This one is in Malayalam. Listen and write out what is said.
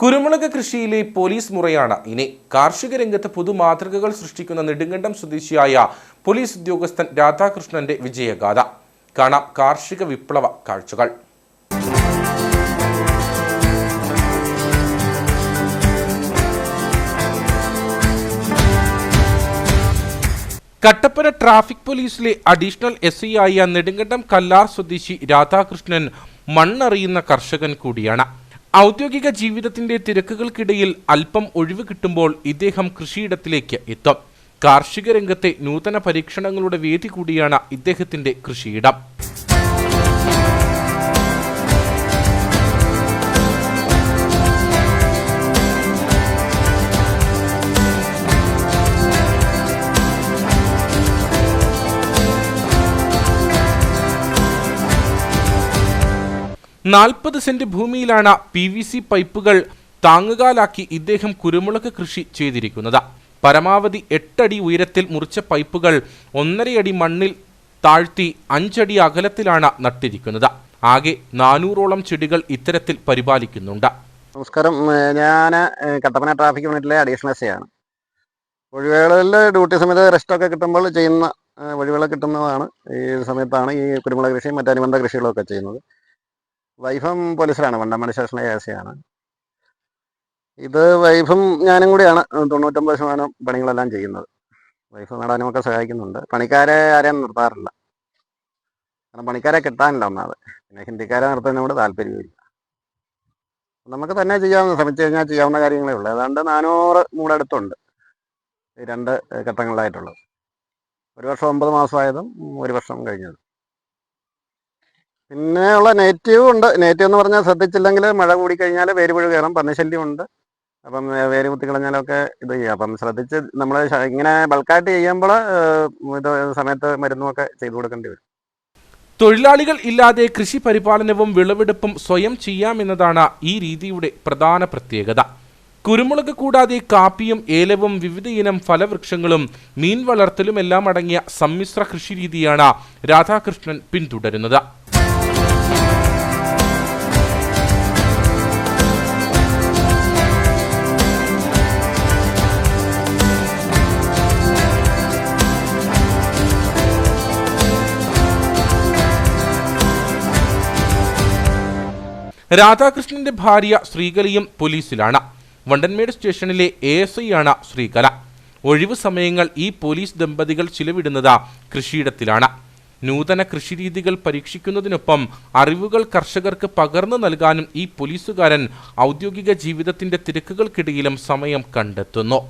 കുരുമുളക് കൃഷിയിലെ പോലീസ് മുറയാണ്. ഇനി കാർഷിക രംഗത്ത് പുതുമാതൃകകൾ സൃഷ്ടിക്കുന്ന നെടുങ്കണ്ടം സ്വദേശിയായ പോലീസ് ഉദ്യോഗസ്ഥൻ രാധാകൃഷ്ണന്റെ വിജയഗാഥ. കാണാം കാർഷിക വിപ്ലവ കാഴ്ചകൾ. കട്ടപ്പന ട്രാഫിക് പോലീസിലെ അഡീഷണൽ എസ് ഐ ആയ നെടുങ്കണ്ടം കല്ലാർ സ്വദേശി രാധാകൃഷ്ണൻ മണ്ണറിയുന്ന കർഷകൻ കൂടിയാണ്. ഔദ്യോഗിക ജീവിതത്തിന്റെ തിരക്കുകൾക്കിടയിൽ അല്പം ഒഴിവ് കിട്ടുമ്പോൾ ഇദ്ദേഹം കൃഷിയിടത്തിലേക്ക് എത്തും. കാർഷിക രംഗത്തെ നൂതന പരീക്ഷണങ്ങളുടെ വേദി കൂടിയാണ് ഇദ്ദേഹത്തിന്റെ കൃഷിയിടം. നാൽപ്പത് സെന്റ് ഭൂമിയിലാണ് പി വി സി പൈപ്പുകൾ താങ്ങുകാലാക്കി ഇദ്ദേഹം കുരുമുളക് കൃഷി ചെയ്തിരിക്കുന്നത്. പരമാവധി എട്ടടി ഉയരത്തിൽ മുറിച്ച പൈപ്പുകൾ ഒന്നരയടി മണ്ണിൽ താഴ്ത്തി അഞ്ചടി അകലത്തിലാണ് നട്ടിരിക്കുന്നത്. ആകെ നാനൂറോളം ചെടികൾ ഇത്തരത്തിൽ പരിപാലിക്കുന്നുണ്ട്. നമസ്കാരം. ഞാൻ കട്ടപ്പന ട്രാഫിക് യൂണിറ്റിലെ അഡീഷണൽ എസ് ആണ്. ഒഴിവേളകളിൽ ഡ്യൂട്ടി സമയത്ത് റെസ്റ്റൊക്കെ കിട്ടുമ്പോൾ ചെയ്യുന്ന ഒഴിവേള കിട്ടുന്നതാണ്. ഈ സമയത്താണ് ഈ കുരുമുളക് കൃഷിയും മറ്റനുബന്ധ കൃഷികളൊക്കെ ചെയ്യുന്നത്. വൈഫും പോലീസിലാണ് വണ്ടമണി സ്റ്റേഷനിലെ എ സി ആണ്. ഇത് വൈഫും ഞാനും കൂടിയാണ് തൊണ്ണൂറ്റൊമ്പത് ശതമാനം പണികളെല്ലാം ചെയ്യുന്നത്. വൈഫ് നടാനുമൊക്കെ സഹായിക്കുന്നുണ്ട്. പണിക്കാരെ ആരെയും നിർത്താറില്ല. കാരണം പണിക്കാരെ കിട്ടാനില്ല ഒന്നാമത്. പിന്നെ ഹിന്ദിക്കാരെ നിർത്തുന്നതിനോട് താല്പര്യമില്ല. നമുക്ക് തന്നെ ചെയ്യാവുന്ന ശ്രമിച്ചു കഴിഞ്ഞാൽ ചെയ്യാവുന്ന കാര്യങ്ങളേ ഉള്ളൂ. ഏതാണ്ട് നാനൂറ് മൂടടുത്തുണ്ട് രണ്ട് ഘട്ടങ്ങളിലായിട്ടുള്ളത്. ഒരു വർഷം ഒമ്പത് മാസമായതും ഒരു വർഷം കഴിഞ്ഞതും. പിന്നെ ഉള്ള നെഗറ്റീവ് ഉണ്ട്. നെഗറ്റീവ് എന്ന് പറഞ്ഞാൽ ശ്രദ്ധിച്ചില്ലെങ്കിൽ മഴ കൂടി കഴിഞ്ഞാൽ വേര് പുഴു കയറും പന്നിശല്യം ഉണ്ട്. അപ്പം വേര് കുത്തി കളഞ്ഞാലൊക്കെ ഇത് ചെയ്യാം. അപ്പം ശ്രദ്ധിച്ച് നമ്മൾ ഇങ്ങനെ ബൾക്കായിട്ട് ചെയ്യുമ്പോൾ ഇത് സമയത്ത് മരുന്നുമൊക്കെ ചെയ്തു കൊടുക്കേണ്ടി വരും. തൊഴിലാളികൾ ഇല്ലാതെ കൃഷി പരിപാലനവും വിളവെടുപ്പും സ്വയം ചെയ്യാമെന്നതാണ് ഈ രീതിയുടെ പ്രധാന പ്രത്യേകത. കുരുമുളക് കൂടാതെ കാപ്പിയും ഏലവും വിവിധയിനം ഫലവൃക്ഷങ്ങളും മീൻ വളർത്തലും എല്ലാം അടങ്ങിയ സമ്മിശ്ര കൃഷി രീതിയാണ് രാധാകൃഷ്ണൻ പിന്തുടരുന്നത്. രാധാകൃഷ്ണന്റെ ഭാര്യ ശ്രീകലയും പോലീസിലാണ്. വണ്ടൻമേട് സ്റ്റേഷനിലെ എ എസ് ഐ ആണ് ശ്രീകല. ഒഴിവു സമയങ്ങൾ ഈ പോലീസ് ദമ്പതികൾ ചിലവിടുന്നത് കൃഷിയിടത്തിലാണ്. നൂതന കൃഷിരീതികൾ പരീക്ഷിക്കുന്നതിനൊപ്പം അറിവുകൾ കർഷകർക്ക് പകർന്നു നൽകാനും ഈ പോലീസുകാരൻ ഔദ്യോഗിക ജീവിതത്തിന്റെ തിരക്കുകൾക്കിടയിലും സമയം കണ്ടെത്തുന്നു.